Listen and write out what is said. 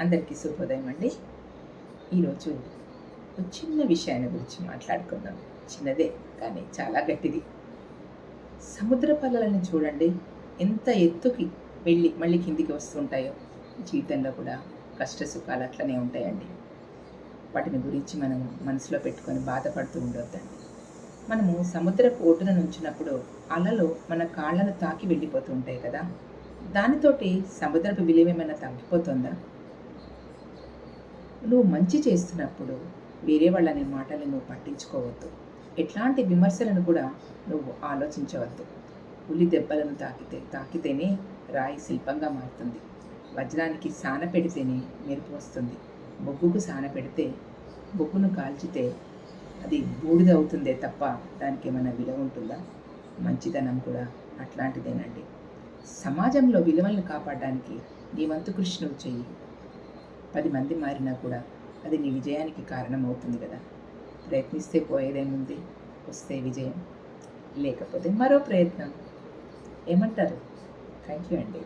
అందరికీ శుభోదయం అండి. ఈరోజు ఒక చిన్న విషయాన్ని గురించి మాట్లాడుకుందాం. చిన్నదే కానీ చాలా గట్టిది. సముద్ర పల్లలను చూడండి. ఎంత ఎత్తుకి వెళ్ళి మళ్ళీ కిందికి వస్తుంటాయో. జీవితంలో కూడా కష్ట సుఖాలు అట్లనే ఉంటాయండి. వాటిని గురించి మనం మనసులో పెట్టుకొని బాధపడుతూ ఉండొద్దండి. మనము సముద్ర ఒడ్డున నుంచినప్పుడు అలలు మన కాళ్ళను తాకి వెళ్ళిపోతూ ఉంటాయి కదా. దానితోటి సముద్రపు విలువ ఏమైనా తగ్గిపోతుందా? నువ్వు మంచి చేస్తున్నప్పుడు వేరే వాళ్ళని మాటలు నువ్వు పట్టించుకోవద్దు. ఎట్లాంటి విమర్శలను కూడా నువ్వు ఆలోచించవద్దు. ఉలి దెబ్బలను తాకితే తాకితేనే రాయి శిల్పంగా మారుతుంది. వజ్రానికి సాన పెడితేనే మెరుపు వస్తుంది. బొగ్గుకు సాన పెడితే బొగ్గును కాల్చితే అది బూడిద అవుతుందే తప్ప దానికి ఏమైనా విలువ ఉంటుందా? మంచితనం కూడా అట్లాంటిదేనండి. సమాజంలో విలువలను కాపాడడానికి నీ వంతు కృషి నువ్వు చెయ్యి. పది మంది మారినా కూడా అది నీ విజయానికి కారణం అవుతుంది కదా. ప్రయత్నిస్తే పోయేదేముంది? వస్తే విజయం. లేకపోతే మరో ప్రయత్నం. ఏమంటారు? థ్యాంక్ యూ అండి.